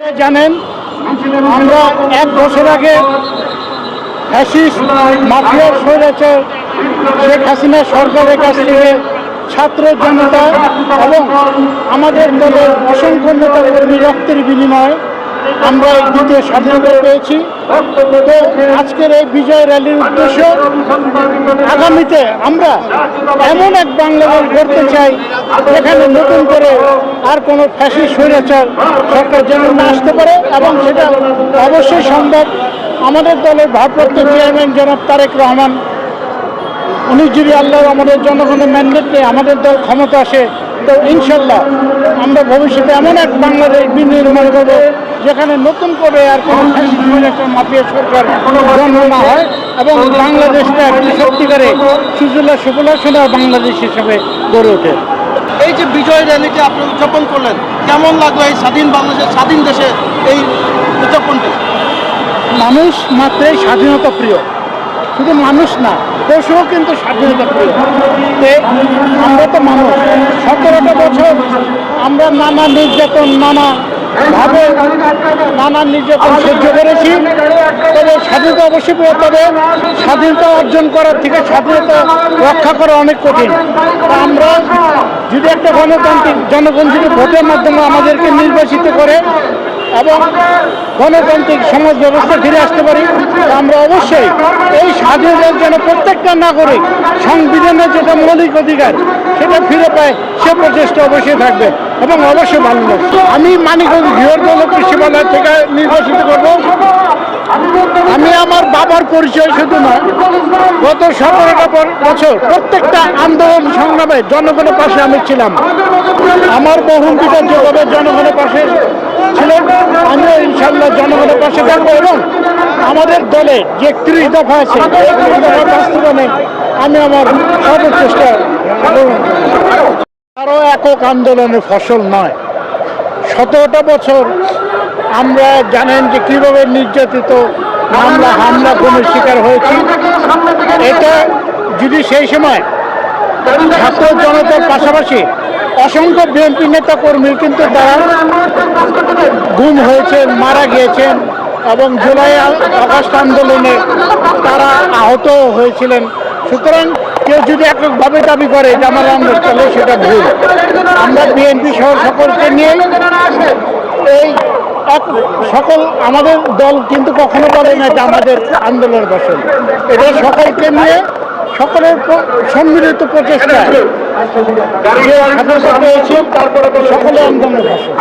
জানেন, আমরা এক বছর আগে ফ্যাসিস মাফিয়ার সরেছে শেখ হাসিনা সরকারের কাছ থেকে ছাত্র জনতা এবং আমাদের দলের অসংখ্য নেতা কর্মী রক্তের বিনিময়ে আমরা এই দ্বিতীয় স্বাধীনতা পেয়েছি। তো আজকের এই বিজয় র্যালির উদ্দেশ্য, আগামীতে আমরা এমন এক বাংলাদেশ গড়তে চাই, যেখানে নতুন করে আর কোনো ফ্যাসি স্বৈরাচার সরকার যেন না আসতে পারে এবং সেটা অবশ্যই সম্ভব। আমাদের দলের ভারপ্রাপ্ত চেয়ারম্যান জনাব তারেক রহমান, উনি যদি আল্লাহ আমাদের জনগণের ম্যান্ডেট নিয়ে আমাদের দল ক্ষমতা আসে, তো ইনশাল্লাহ আমরা ভবিষ্যতে এমন এক বাংলাদেশ বিনির্মাণ করব যেখানে নতুন করে আর কোনো মাফিয়া সরকার জন্ম না হয় এবং বাংলাদেশটা একটি সত্যিকারে সুজলা সুফলা সোনার বাংলাদেশ হিসেবে গড়ে ওঠে। এই যে বিজয় র্যালিটি আপনি উদযাপন করলেন কেমন লাগল এই স্বাধীন বাংলাদেশের স্বাধীন দেশে এই উদযাপনটি? মানুষ মাত্রই স্বাধীনতা প্রিয়। শুধু মানুষ না পশুও কিন্তু স্বাধীনতা প্রিয়। তে আমরা তো মানুষ। সতেরোটা বছর আমরা নানা নির্যাতন নানা ভাবে নানা নির্যাতন সহ্য করেছি। তবে স্বাধীনতা অবশ্যই তবে স্বাধীনতা অর্জন করার থেকে স্বাধীনতা রক্ষা করা অনেক কঠিন। আমরা যদি একটা গণতান্ত্রিক জনগণ যদি ভোটের মাধ্যমে আমাদেরকে নির্বাচিত করে এবং গণতান্ত্রিক সমাজ ব্যবস্থা ফিরে আসতে পারি আমরা অবশ্যই এই স্বাধীনতার জন্য প্রত্যেকটা নাগরিক সংবিধানের যেটা মৌলিক অধিকার সেটা ফিরে পায়, সে প্রচেষ্টা অবশ্যই থাকবে। এবং অবশ্যই লাগবে আমি মানিকগঞ্জ বৃহত্তম কৃষিবালয় থেকে নির্বাচিত করব। আমি আমার বাবার পরিচয় শুধু নয়, গত সতেরোটা বছর প্রত্যেকটা আন্দোলন সংগ্রামে জনগণের পাশে আমি ছিলাম। আমার বহু পিতা যেভাবে জনগণের পাশে ছিলেন আমিও ইনশাল্লাহ জনগণের পাশে থাকব এবং আমাদের দলে যে ত্রিশ দফা আছে, এই একত্রিশ দফা বাস্তবায়নে আমি আমার সর্বচেষ্টা আরও একক আন্দোলনের ফসল নয়। সতেরোটা বছর আমরা জানেন যে কীভাবে নির্যাতিত হামলা হামলা গুমের শিকার হয়েছি। এটা যদি সেই সময় ছাত্র জনতার পাশাপাশি অসংখ্য বিএনপি নেতা কর্মী কিন্তু তারা গুম হয়েছেন, মারা গিয়েছেন এবং জুলাই, আগস্ট আন্দোলনে তারা আহত হয়েছিলেন। সুতরাং কেউ যদি এককভাবে দাবি করে যে আমার আন্দোলন চলে, সেটা ভুল। আমরা বিএনপি সহ সকলকে নিয়ে এই সকল আমাদের দল কিন্তু কখনো বলে না যে আমাদের আন্দোলনের ফসল এটা সকলকে নিয়ে সকলের সম্মিলিত প্রচেষ্টা সকলে আন্দোলনের ফসল